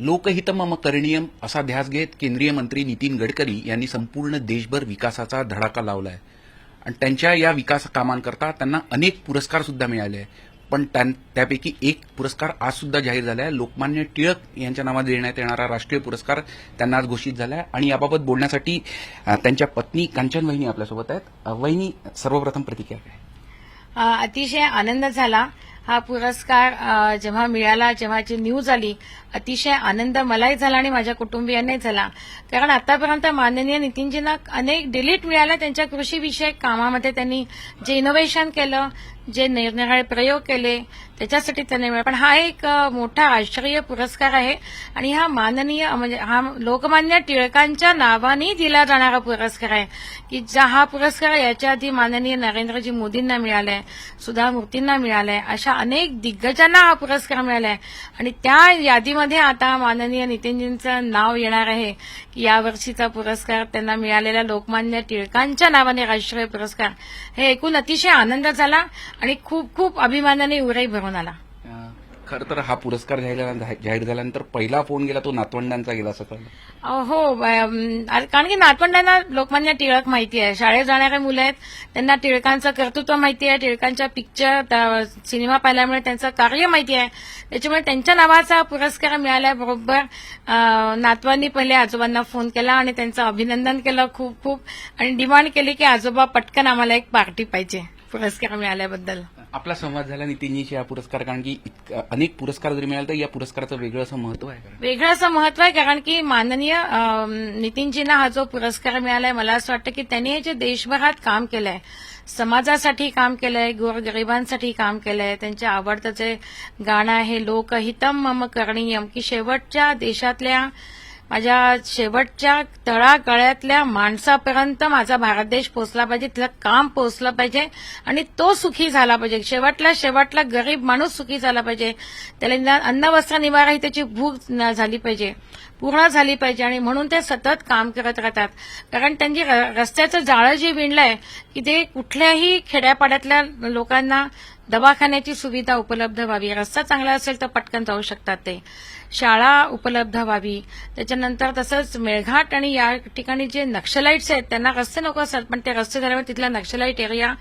लोकहितमम करणीयम असा ध्यास घेत केंद्रीय मंत्री नितीन गडकरी यांनी संपूर्ण देशभर विकासाचा धडाका लावला आहे आणि त्यांच्या या विकास कामांकरता त्यांना अनेक पुरस्कार सुद्धा मिळाले आहे पण त्यां- त्यापैकी एक पुरस्कार आज सुद्धा जाहीर झाला आहे लोकमान्य टिळक यांच्या नावात देण्यात येणारा राष्ट्रीय पुरस्कार त्यांना आज घोषित झाला आहे आणि याबाबत बोलण्यासाठी त्यांच्या पत्नी कांचन वहिनी आपल्यासोबत आहेत. वहिनी सर्वप्रथम प्रतिक्रिया काय? अतिशय आनंद झाला. हा पुरस्कार जेव्हा मिळाला जेव्हाची न्यूज आली अतिशय आनंद मलाही झाला आणि माझ्या कुटुंबियांनाही झाला. कारण आतापर्यंत माननीय नितीनजींना अनेक डिलीट मिळाल्या. त्यांच्या कृषीविषयक कामामध्ये त्यांनी जे इनोव्हेशन केलं जे निरनिराळे प्रयोग केले त्याच्यासाठी त्यांनी मिळाला. पण हा एक मोठा आश्चर्य पुरस्कार आहे. आणि हा माननीय म्हणजे हा लोकमान्य टिळकांच्या नावाने दिला जाणारा पुरस्कार आहे. की जा हा पुरस्कार याच्या आधी माननीय नरेंद्रजी मोदींना मिळालाय सुधा मूर्तींना मिळालाय अशा अनेक दिग्गजांना हा पुरस्कार मिळालाय. आणि त्या यादीमध्ये आता माननीय नितीनजींचं नाव येणार आहे. की यावर्षीचा पुरस्कार त्यांना मिळालेला लोकमान्य टिळकांच्या नावाने राष्ट्रीय पुरस्कार. हे ऐकून अतिशय आनंद झाला. आणि खूप खूप अभिमानाने उराई भरून आला. खरं तर हा पुरस्कार जाहीर झाला- जाहीर झाल्यानंतर पहिला फोन गेला तो नातवंडांचा गेला असं हो कारण की नातवंडांना लोकमान्य टिळक माहिती आहे. शाळेत जाणारे मुलं आहेत त्यांना टिळकांचं कर्तृत्व माहिती आहे टिळकांच्या पिक्चर सिनेमा पाहिल्यामुळे त्यांचं कार्य माहिती आहे. त्याच्यामुळे त्यांच्या नावाचा पुरस्कार मिळाल्याबरोबर नातवांनी पहिले आजोबांना फोन केला आणि त्यांचं अभिनंदन केलं खूप खूप. आणि डिमांड केली की आजोबा पटकन आम्हाला एक पार्टी पाहिजे. पुरस्कार मिळाल्याबद्दल आपला संवाद झाला नितीनजीशी हा पुरस्कार कारण की इतका- अनेक पुरस्कार जरी मिळाले तर या पुरस्काराचं वेगळं असं महत्त्व आहे? वेगळं असं महत्त्व आहे कारण की माननीय नितीनजींना हा जो पुरस्कार मिळालाय मला असं वाटतं की त्यांनी हे जे देशभरात काम केलंय समाजासाठी काम केलंय गोरगरिबांसाठी काम केलंय त्यांच्या आवडतं जे गाणं आहे लोकहितम मम करणीयम की शेवटच्या देशातल्या माझ्या शेवटच्या तळागळ्यातल्या माणसापर्यंत माझा भारत देश पोचला पाहिजे तिला काम पोचलं पाहिजे आणि तो सुखी झाला पाहिजे. शेवटला शेवटला गरीब माणूस सुखी झाला पाहिजे. त्याला निदान अन्न वस्त्र निवारा ही त्याची भूक झाली पाहिजे. पूर्ण झाली पाहिजे आणि म्हणून ते सतत काम करत राहतात. कारण त्यांची र- रस्त्याचं जाळं जे विणलंय की ते कुठल्याही खेड्यापाड्यातल्या लोकांना दवाखान्याची सुविधा उपलब्ध व्हावी. रस्ता चांगला असेल तर पटकन जाऊ शकतात ते. शाळा उपलब्ध व्हावी. त्याच्यानंतर तसंच मेळघाट आणि या ठिकाणी जे नक्षलाईट्स आहेत त्यांना रस्ते नको असतात पण ते रस्ते झाल्यावर तिथला नक्षलाईट एरिया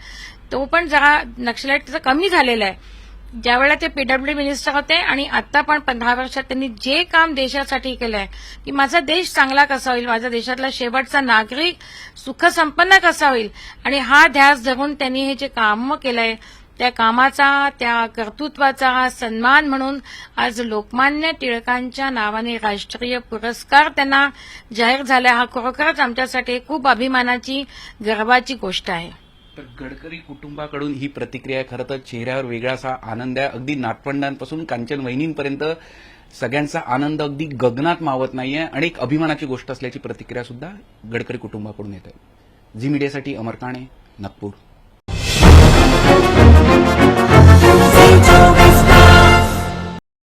तो पण जरा नक्षलाईट त्याचा कमी झालेला आहे. ज्यावेळेला ते पीडब्ल्यू मिनिस्टर होते आणि आता पण पंधरा वर्षात त्यांनी जे काम देशासाठी केलंय की माझा देश चांगला कसा होईल माझ्या देशातला शेवटचा नागरिक सुखसंपन्न कसा होईल आणि हा ध्यास धरून त्यांनी हे जे काम केलंय त्या कामाचा त्या कर्तृत्वाचा सन्मान म्हणून आज लोकमान्य टिळकांच्या नावाने राष्ट्रीय पुरस्कार त्यांना जाहीर झाला. हा खरोखरच आमच्यासाठी खूप अभिमानाची गर्वाची गोष्ट आहे. तर गडकरी कुटुंबाकडून ही प्रतिक्रिया खरं तर चेहऱ्यावर वेगळा असा आनंद आहे. अगदी नाटपंडांपासून कांचन वहिनींपर्यंत सगळ्यांचा आनंद अगदी गगनात मावत नाहीये. आणि एक अभिमानाची गोष्ट असल्याची प्रतिक्रिया सुद्धा गडकरी कुटुंबाकडून येत आहे. झी मीडियासाठी अमर काणे नागपूर.